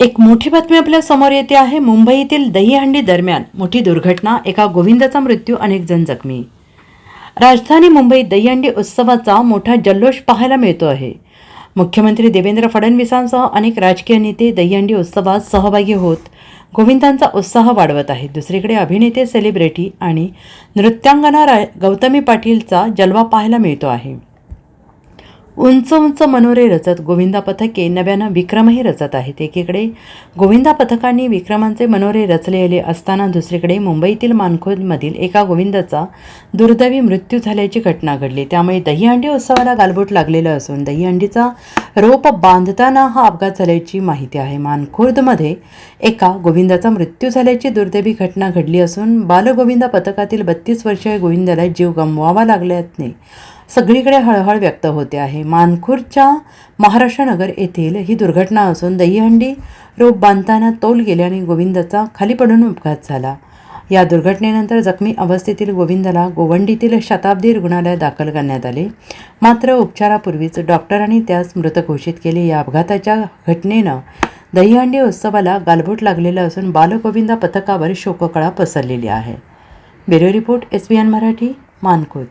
एक मोठी बातमी आपल्यासमोर येते आहे. मुंबईतील दहीहंडी दरम्यान मोठी दुर्घटना एका गोविंदाचा मृत्यू अनेक जण जखमी राजधानी मुंबईत दहीहंडी उत्सवाचा मोठा जल्लोष पाहायला मिळतो आहे. मुख्यमंत्री देवेंद्र फडणवीसांसह अनेक राजकीय नेते दहीहंडी उत्सवात सहभागी होत गोविंदांचा उत्साह वाढवत आहेत. दुसरीकडे अभिनेते सेलिब्रिटी आणि नृत्यांगना रा गौतमी पाटीलचा जलवा पाहायला मिळतो आहे. उंच उंच मनोरे रचत गोविंदा पथके नव्यानं विक्रमही रचत आहेत. एकीकडे गोविंदा पथकांनी विक्रमांचे मनोरे रचलेले असताना दुसरीकडे मुंबईतील मानखोलमधील एका गोविंदाचा दुर्दैवी मृत्यू झाल्याची घटना घडली. त्यामुळे दहीहंडी उत्सवाला गालबोट लागलेलं असून दहीहंडीचा रोप बांधताना हा अपघात झाल्याची माहिती आहे. मानखुर्दमध्ये एका गोविंदाचा मृत्यू झाल्याची दुर्दैवी घटना घडली असून बालगोविंदा पथकातील बत्तीस वर्षीय गोविंदाला जीव गमवावा लागल्याने सगळीकडे हळहळ व्यक्त होते आहे. मानखुर्दच्या महाराष्ट्र नगर येथील ही दुर्घटना असून दहीहंडी रोप बांधताना तोल गेल्याने गोविंदाचा खाली पडून अपघात झाला. या दुर्घटनेनंतर जखमी अवस्थेतील गोविंदाला गोवंडीतील शताब्दी रुग्णालयात दाखल करण्यात आले. मात्र उपचारापूर्वीच डॉक्टरांनी त्यास मृत घोषित केले. या अपघाताच्या घटनेनं दहीहंडी उत्सवाला गालबोट लागलेलं असून बालगोविंदा पथकावर शोककळा पसरलेली आहे. Bureau report S B N Marathi मानकोत.